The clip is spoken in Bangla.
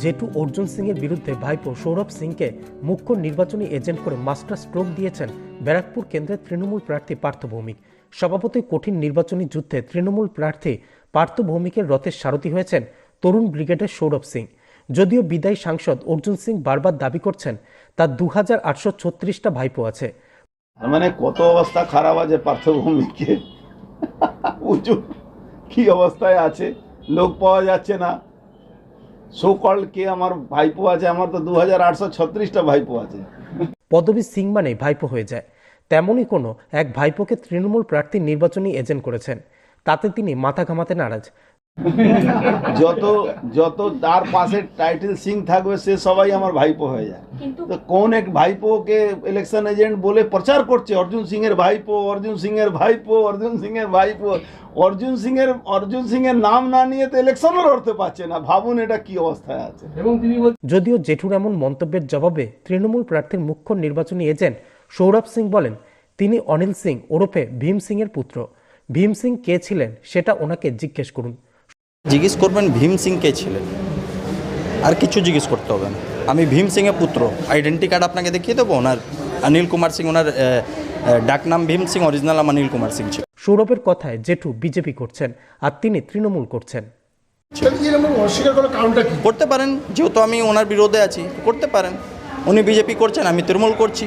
জেঠু অর্জুন সিং এর বিরুদ্ধে ভাইপো সৌরভ সিংকে মুখ্য নির্বাচনী এজেন্ট করে মাস্টার স্ট্রোক দিয়েছেন ব্যারাকপুর কেন্দ্রের তৃণমূল প্রার্থী পার্থ ভৌমিক। স্বভাবতই কঠিন নির্বাচনী যুদ্ধে তৃণমূল প্রার্থী পার্থ ভৌমিকের রথের সারথি হয়েছেন তরুণ ব্রিগেডের সৌরভ সিং। যদিও বিদায়ী সাংসদ অর্জুন সিং বারবার দাবি করছেন, তার দু হাজার আটশো ছত্রিশটা ভাইপো আছে। মানে কত অবস্থা খারাপ আছে পার্থভূমিকে উঁচু। কি অবস্থায় আছে? লোক পাওয়া যাচ্ছে না। সো কল্ড কে আমার ভাইপো আছে, আমার তো দু হাজার আটশো ছত্রিশটা ভাইপো আছে। পদবী সিং মানেই ভাইপো হয়ে যায়। তেমনই কোনো এক ভাইপোকে তৃণমূল প্রার্থী নির্বাচনী এজেন্ট করেছেন। তাতে তিনি মাথা ঘামাতে নারাজ। যত যত তার পাশে টাইটেল সিং থাকবে সে সবাই আমার ভাইপো হয়ে যায়। তো কোন এক ভাইপোকে ইলেকশন এজেন্ট বলে প্রচার করছে? অর্জুন সিং এর ভাইপো অর্জুন সিং এর ভাইপো অর্জুন সিং এর ভাইপো। অর্জুন সিং এর অর্জুন সিং এর নাম না নিয়ে তো ইলেকশনও লড়তে পারছে না। ভাবুন এটা কি অবস্থায় আছে। এবং তিনি যদিও জেঠুর এমন মন্তব্যের জবাবে তৃণমূল প্রার্থীর মুখ্য নির্বাচনী এজেন্ট সৌরভ সিং বলেন তিনি অনিল সিং ওরফে ভীম সিং এর পুত্র। ভীম সিং কে ছিলেন সেটা ওনাকে জিজ্ঞেস করুন। জিজ্ঞেস করবেন ভীম সিং কে ছিলেন। আর কিছু জিজ্ঞেস করতে হবে না। আমি ভীম সিংয়ের পুত্র। আইডেন্টি কার্ড আপনাকে দেখিয়ে দেবো? ওনার অনিল কুমার সিং ওনার ডাকনাম ভীম সিং অরিজিনাল নাম অনিল কুমার সিং ছিল। সৌরভের কথায় জেঠু বিজেপি করছেন আর তিনি তৃণমূল করছেন। করতে পারেন। যেহেতু আমি ওনার বিরোধে আছি করতে পারেন। উনি বিজেপি করছেন আমি তৃণমূল করছি।